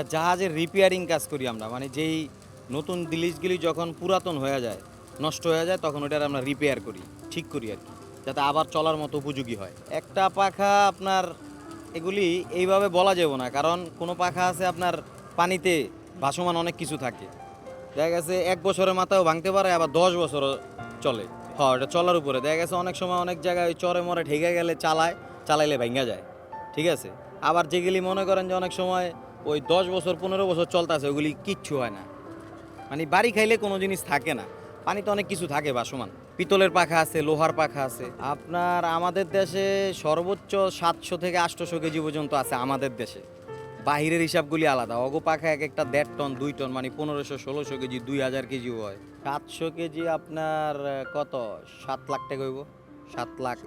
একটা জাহাজের রিপেয়ারিং কাজ করি আমরা। মানে যেই নতুন জিনিসগুলি যখন পুরাতন হয়ে যায়, নষ্ট হয়ে যায়, তখন ওটার আমরা রিপেয়ার করি, ঠিক করি আর কি, যাতে আবার চলার মতো উপযোগী হয়। একটা পাখা আপনার এগুলি এইভাবে বলা যাবে না, কারণ কোনো পাখা আছে আপনার পানিতে ভাসমান অনেক কিছু থাকে। দেখা গেছে এক বছরের মাথাও ভাঙতে পারে, আবার দশ বছরও চলে। হ্যাঁ এটা চলার উপরে। দেখা গেছে অনেক সময় অনেক জায়গায় ওই চরে মরে ঠেকে গেলে চালায়, চালাইলে ভেঙে যায়, ঠিক আছে? আবার যেগুলি মনে করেন যে অনেক সময় ওই দশ বছর পনেরো বছর চলতেছে ওগুলি কিচ্ছু হয় না। মানে বাড়ি খাইলে কোনো জিনিস থাকে না। পানিতে অনেক কিছু থাকে বাসমান পিতলের পাখা আছে লোহার পাখা আছে। আপনার আমাদের দেশে সর্বোচ্চ সাতশো থেকে আটশোশো কেজি পর্যন্ত আছে আমাদের দেশে। বাহিরের হিসাবগুলি আলাদা। অগো পাখা এক একটা দেড় টন দুই টন মানে পনেরোশো ষোলোশো কেজি দুই হাজার কেজিও হয়। সাতশো কেজি আপনার কত? সাত লাখ টাকা হইব। সাত লাখ।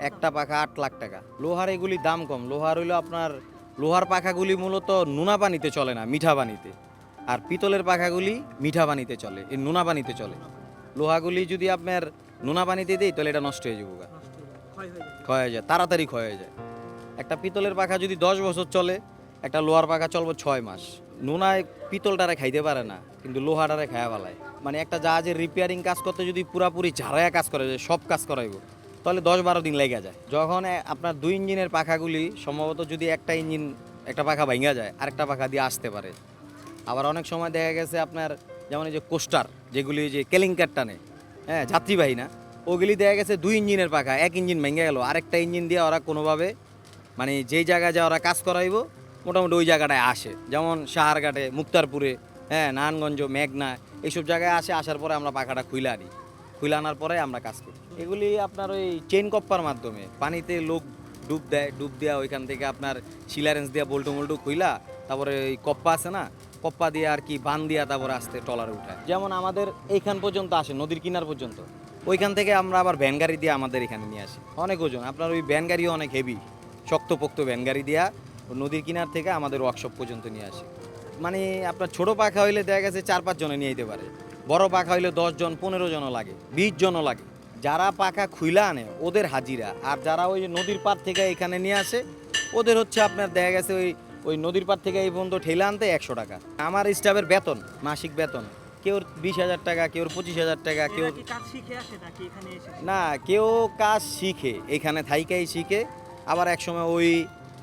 একটা পাখা আট লাখ টাকা। লোহার এগুলি দাম কম। লোহার হইল আপনার লোহার পাখাগুলি মূলত নোনা পানিতে চলে না, মিঠা পানিতে। আর পিতলের পাখাগুলি মিঠা পানিতে চলে, এই নোনা পানিতে চলে। লোহাগুলি যদি আপনার নোনা পানিতে দেই, তাহলে এটা নষ্ট হয়ে যাব ক্ষয় হয়ে যায়, তাড়াতাড়ি ক্ষয় হয়ে যায়। একটা পিতলের পাখা যদি দশ বছর চলে, একটা লোহার পাখা চলবো ছয় মাস। নোনায় পিতলটারে খাইতে পারে না, কিন্তু লোহাটারে খায়া ফেলায়। মানে একটা জাহাজের রিপেয়ারিং কাজ করতে যদি পুরাপুরি ঝাড়াইয়া কাজ করা যায় সব কাজ করাইব। তাহলে দশ বারো দিন লেগে যায়। যখন আপনার দুই ইঞ্জিনের পাখাগুলি সম্ভবত যদি একটা ইঞ্জিন একটা পাখা ভাঙা যায়, আরেকটা পাখা দিয়ে আসতে পারে। আবার অনেক সময় দেখা গেছে আপনার যেমন এই যে কোস্টার, যেগুলি যে কেলিংকার টানে হ্যাঁ যাত্রীবাহী না, ওগুলি দেখা গেছে দুই ইঞ্জিনের পাখা, এক ইঞ্জিন ভেঙে গেল, আরেকটা ইঞ্জিন দিয়ে ওরা কোনোভাবে মানে যেই জায়গায় যা ওরা কাজ করাইব, মোটামুটি ওই জায়গাটায় আসে। যেমন সাহারঘাটে, মুক্তারপুরে হ্যাঁ নারায়ণগঞ্জ, মেঘনা, এইসব জায়গায় আসে, আসার পরে আমরা পাখাটা খুইলে আনি। খুইলে আনার পরে আমরা কাজ করি। এগুলি আপনার ওই চেন কপ্পার মাধ্যমে। পানিতে লোক ডুব দেয়, ডুব দেওয়া ওইখান থেকে আপনার সিলারেন্স দিয়া, বল্টু মল্টু খুইলা, তারপরে ওই কপ্পা আছে না, কপ্পা দিয়ে আর কি বান দিয়া তারপরে আসতে টলারে উঠায়। যেমন আমাদের এইখান পর্যন্ত আসে, নদীর কিনার পর্যন্ত। ওইখান থেকে আমরা আবার ভ্যান গাড়ি দিয়ে আমাদের এখানে নিয়ে আসি। অনেক ওজন। আপনার ওই ভ্যান গাড়িও অনেক হেভি শক্তপোক্ত ভ্যান গাড়ি দিয়া নদীর কিনার থেকে আমাদের ওয়ার্কশপ পর্যন্ত নিয়ে আসি। মানে আপনার ছোট পাখা হইলে দেখা গেছে চার পাঁচ জনে নিয়ে যেতে পারে। বড় পাখা হইলে দশজন পনেরো জনও লাগে, বিশ জনও লাগে। যারা পাখা খুইলা আনে ওদের হাজিরা। আর যারা ওই নদীর পার থেকে এখানে নিয়ে আসে ওদের হচ্ছে আপনার দেখা গেছে ওই ওই নদীর পার থেকে এই পর্যন্ত ঠেলে আনতে একশো টাকা। আমার স্টাফের বেতন মাসিক বেতন। কেউ বিশ হাজার টাকা কেউ পঁচিশ হাজার টাকা কেউ এরা কি কাজ শিখে আসে নাকি এখানে না কেউ কাজ শিখে এখানে থাইকাই শিখে আবার একসময় ওই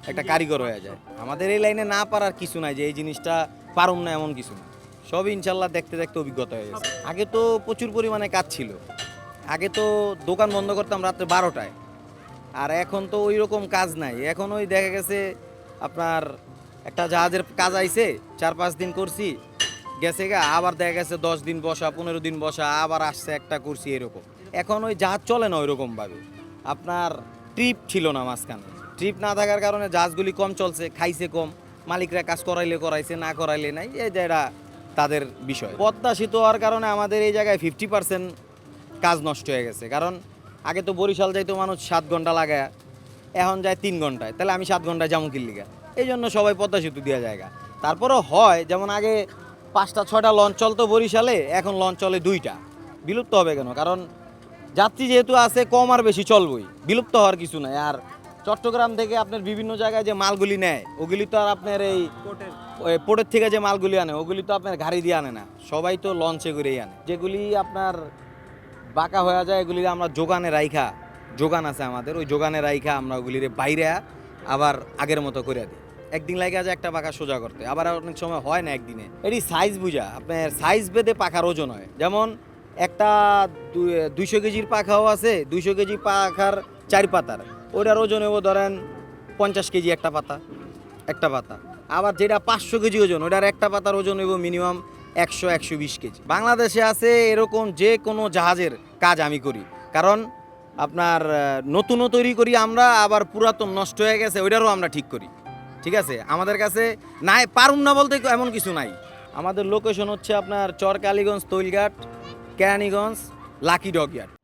একটা কারিগর হয়ে যায়। আমাদের এই লাইনে না পারার কিছু নাই যে এই জিনিসটা পারুম না এমন কিছু না। সব ইনশাল্লাহ দেখতে দেখতে অভিজ্ঞতা হয়ে গেছে। আগে তো প্রচুর পরিমাণে কাজ ছিল। আগে তো দোকান বন্ধ করতাম রাত্রে বারোটায়। আর এখন তো ওই রকম কাজ নাই। এখন ওই দেখা গেছে আপনার একটা জাহাজের কাজ আইছে, চার পাঁচ দিন করছি, গেছে গা, আবার দেখা গেছে দশ দিন বসা, পনেরো দিন বসা, আবার আসছে একটা করছি এরকম। এখন ওই জাহাজ চলে না ওইরকম ভাবে আপনার ট্রিপ ছিল না মাঝখানে। ট্রিপ না থাকার কারণে জাহাজগুলি কম চলছে, খাইছে কম, মালিকরা কাজ করাইলে করাইছে, না করাইলে নাই, এই এটা তাদের বিষয়। পদ্মা সেতু হওয়ার কারণে আমাদের এই জায়গায় ফিফটি পার্সেন্ট কাজ নষ্ট হয়ে গেছে। কারণ আগে তো বরিশাল যাইতো মানুষ সাত ঘণ্টা লাগায় এখন যায় তিন ঘন্টায়। তাহলে আমি সাত ঘন্টায় যাব কিল্লিগা এই জন্য সবাই পদ্মা সেতু দেওয়া জায়গা। তারপরেও হয় যেমন আগে পাঁচটা ছটা লঞ্চ চলতো বরিশালে এখন লঞ্চ চলে দুইটা। বিলুপ্ত হবে কেন? কারণ যাত্রী যেহেতু আছে কম আর বেশি চলবই। বিলুপ্ত হওয়ার কিছু নাই। আর চট্টগ্রাম থেকে আপনার বিভিন্ন জায়গায় যে মালগুলি নেয় ওগুলি তো আর আপনার এই পোর্টের থেকে যে মালগুলি আনে ওগুলি তো আপনার গাড়ি দিয়ে আনে না। সবাই তো লঞ্চে করেই আনে। যেগুলি আপনার বাঁকা হয়ে যায় এগুলি আমরা যোগানে রাইখা যোগান আছে আমাদের। ওই যোগানে রাইখা আমরা ওগুলির বাইরে আবার আগের মতো করে দিই। একদিন লাগে যায়, একটা পাখা সোজা করতে। আবার অনেক সময় হয় না একদিনে। এটি সাইজ বুঝা, আপনার সাইজ বেঁধে পাখার ওজন হয়। যেমন একটা দুই- দুইশো কেজির পাখাও আছে, দুইশো কেজি পাখার চার পাতার। ওটার ওজন হব ধরেন পঞ্চাশ কেজি একটা পাতা একটা পাতা। আবার যেটা পাঁচশো কেজি ওজন ওটার একটা পাতার ওজন হইব মিনিমাম একশো একশো বিশ কেজি। বাংলাদেশে আছে এরকম যে কোনো জাহাজের কাজ আমি করি। কারণ আপনার নতুনও তৈরি করি আমরা, আবার পুরাতন নষ্ট হয়ে গেছে, ওইটারও আমরা ঠিক করি। ঠিক আছে? আমাদের কাছে নাই পারুন না বলতে এমন কিছু নাই। আমাদের লোকেশন হচ্ছে আপনার চর কালীগঞ্জ তৈলঘাট, কেরানীগঞ্জ, লাকি ডগয়ার্ড